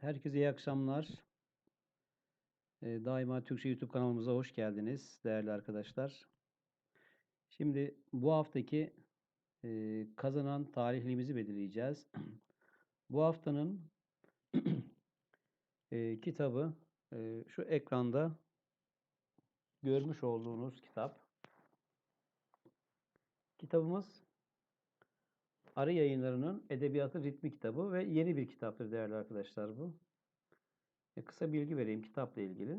Herkese iyi akşamlar. Daima Türkçe YouTube kanalımıza hoş geldiniz değerli arkadaşlar. Şimdi bu haftaki kazanan tarihlimizi belirleyeceğiz. Bu haftanın kitabı şu ekranda görmüş olduğunuz kitap. Kitabımız Arı Yayınları'nın Edebiyatı Ritmi kitabı ve yeni bir kitaptır değerli arkadaşlar bu. E, kısa bilgi vereyim kitapla ilgili.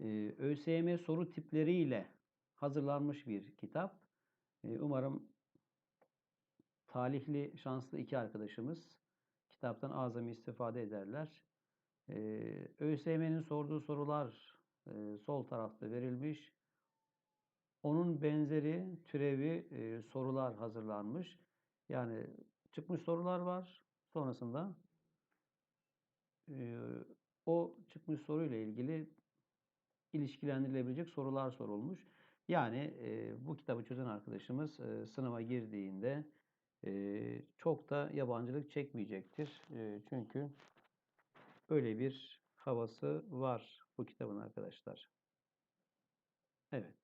Ee, ÖSYM soru tipleriyle hazırlanmış bir kitap. Ee, umarım talihli, şanslı iki arkadaşımız kitaptan azami istifade ederler. Ee, ÖSYM'nin sorduğu sorular e, sol tarafta verilmiş. Onun benzeri türevi e, sorular hazırlanmış. Yani çıkmış sorular var. Sonrasında e, o çıkmış soruyla ilgili ilişkilendirilebilecek sorular sorulmuş. Yani e, bu kitabı çözen arkadaşımız e, sınava girdiğinde e, çok da yabancılık çekmeyecektir. E, çünkü öyle bir havası var bu kitabın arkadaşlar. Evet.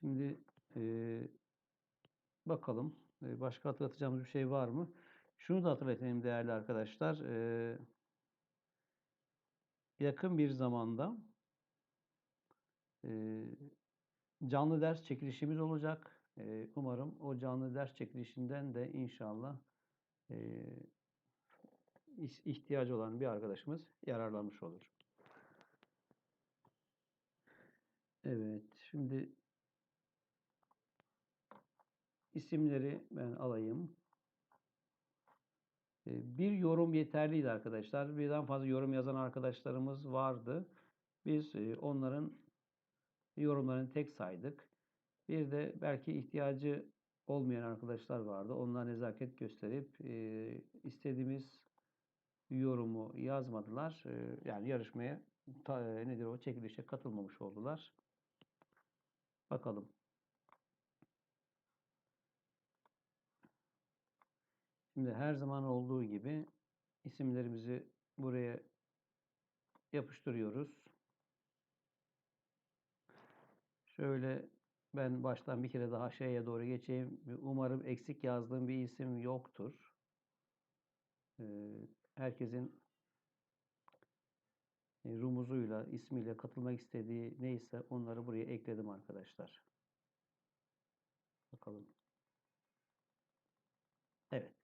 Şimdi e, bakalım e, başka hatırlatacağımız bir şey var mı? Şunu da hatırlatayım değerli arkadaşlar. E, yakın bir zamanda e, canlı ders çekilişimiz olacak. E, umarım o canlı ders çekilişinden de inşallah e, ihtiyacı olan bir arkadaşımız yararlanmış olur. Evet, şimdi isimleri ben alayım. Bir yorum yeterliydi arkadaşlar. Birden fazla yorum yazan arkadaşlarımız vardı. Biz onların yorumlarını tek saydık. Bir de belki ihtiyacı olmayan arkadaşlar vardı. Onlar nezaket gösterip istediğimiz yorumu yazmadılar. Yani yarışmaya nedir o çekilişe katılmamış oldular. Bakalım. Şimdi her zaman olduğu gibi isimlerimizi buraya yapıştırıyoruz. Şöyle ben baştan bir kere daha şeye doğru geçeyim. Umarım eksik yazdığım bir isim yoktur. Herkesin rumuzuyla, ismiyle katılmak istediği neyse onları buraya ekledim arkadaşlar. Bakalım. Evet.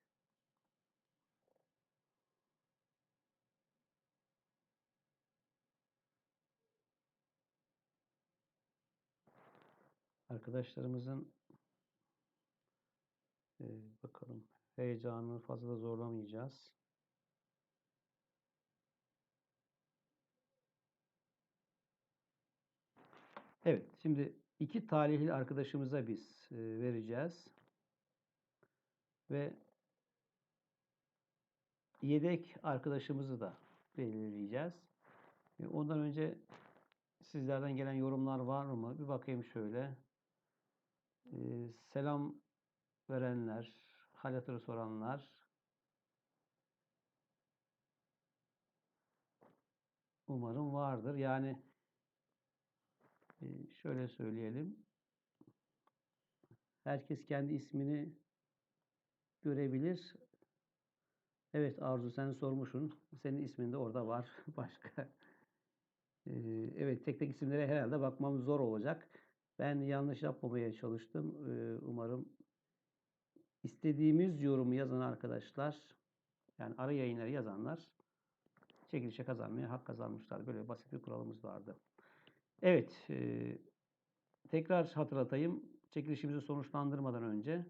Arkadaşlarımızın e, bakalım heyecanını fazla da zorlamayacağız. Evet, şimdi iki talihli arkadaşımıza biz e, vereceğiz. Ve yedek arkadaşımızı da belirleyeceğiz. E, ondan önce sizlerden gelen yorumlar var mı? Bir bakayım şöyle. Selam verenler, hal hatırı soranlar, umarım vardır. Yani şöyle söyleyelim. Herkes kendi ismini görebilir. Evet Arzu sen sormuşsun. Senin ismin de orada var. Başka. Ee, evet tek tek isimlere herhalde bakmam zor olacak. Ben yanlış yapmamaya çalıştım. Umarım istediğimiz yorumu yazan arkadaşlar, yani ara yayınları yazanlar çekilişe kazanmaya hak kazanmışlar. Böyle basit bir kuralımız vardı. Evet, tekrar hatırlatayım. Çekilişimizi sonuçlandırmadan önce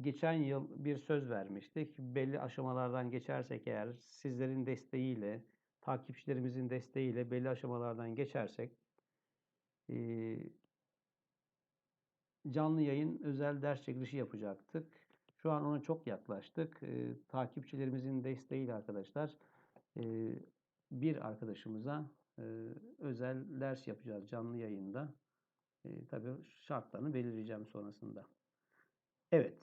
geçen yıl bir söz vermiştik. Belli aşamalardan geçersek eğer sizlerin desteğiyle, takipçilerimizin desteğiyle belli aşamalardan geçersek canlı yayın özel ders çekilişi yapacaktık. Şu an ona çok yaklaştık. E, takipçilerimizin desteğiyle arkadaşlar e, bir arkadaşımıza e, özel ders yapacağız canlı yayında. Eee, tabii şartlarını belirleyeceğim sonrasında. Evet,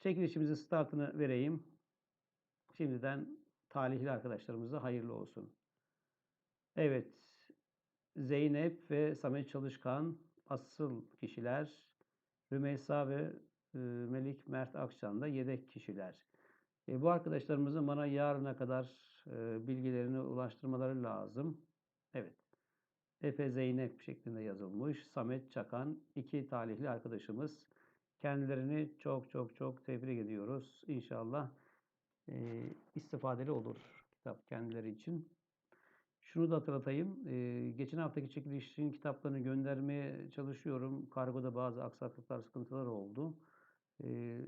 çekilişimizin startını vereyim. Şimdiden talihli arkadaşlarımıza hayırlı olsun. Evet, Zeynep ve Samet Çalışkan asıl kişiler. Rümeysa ve e, Melik Mert Akçan da yedek kişiler. E, bu arkadaşlarımızın bana yarına kadar e, bilgilerini ulaştırmaları lazım. Evet. Efe Zeynep şeklinde yazılmış. Samet Çakan iki talihli arkadaşımız. Kendilerini çok çok çok tebrik ediyoruz. İnşallah e, istifadeli olur kitap kendileri için. Şunu da hatırlatayım. e, geçen haftaki çekilişin kitaplarını göndermeye çalışıyorum. Kargoda bazı aksaklıklar, sıkıntılar oldu. E,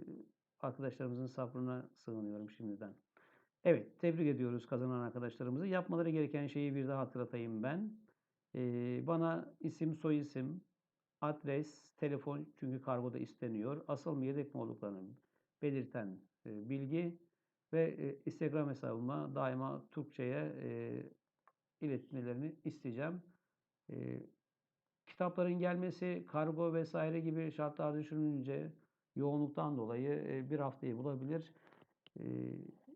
arkadaşlarımızın sabrına sığınıyorum şimdiden. Evet, tebrik ediyoruz kazanan arkadaşlarımızı. Yapmaları gereken şeyi bir daha hatırlatayım ben. E, bana isim, soyisim, adres, telefon çünkü kargoda isteniyor. Asıl mı yedek mi olduklarını belirten e, bilgi ve e, Instagram hesabıma daima Türkçe'ye e, iletmelerini isteyeceğim. E, kitapların gelmesi kargo vesaire gibi şartlar düşününce yoğunluktan dolayı e, bir haftayı bulabilir. E,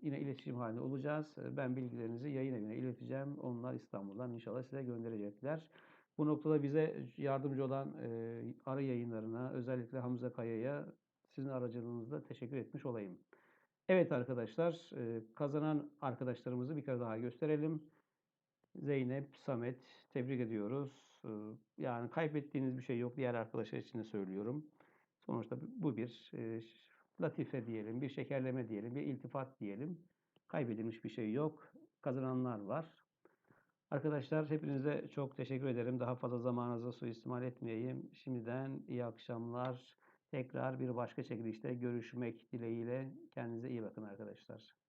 yine iletişim halinde olacağız. E, Ben bilgilerinizi yayın evine ileteceğim. Onlar İstanbul'dan inşallah size gönderecekler. Bu noktada bize yardımcı olan e, ara yayınlarına, özellikle Hamza Kaya'ya sizin aracılığınızla teşekkür etmiş olayım. Evet arkadaşlar, e, kazanan arkadaşlarımızı bir kere daha gösterelim. Zeynep, Samet tebrik ediyoruz. Ee, Yani kaybettiğiniz bir şey yok. Diğer arkadaşlar için de söylüyorum. Sonuçta bu bir e, latife diyelim, bir şekerleme diyelim, bir iltifat diyelim. Kaybedilmiş bir şey yok. Kazananlar var. Arkadaşlar hepinize çok teşekkür ederim. Daha fazla zamanınızı suistimal etmeyeyim. Şimdiden iyi akşamlar. Tekrar bir başka çekilişte görüşmek dileğiyle. Kendinize iyi bakın arkadaşlar.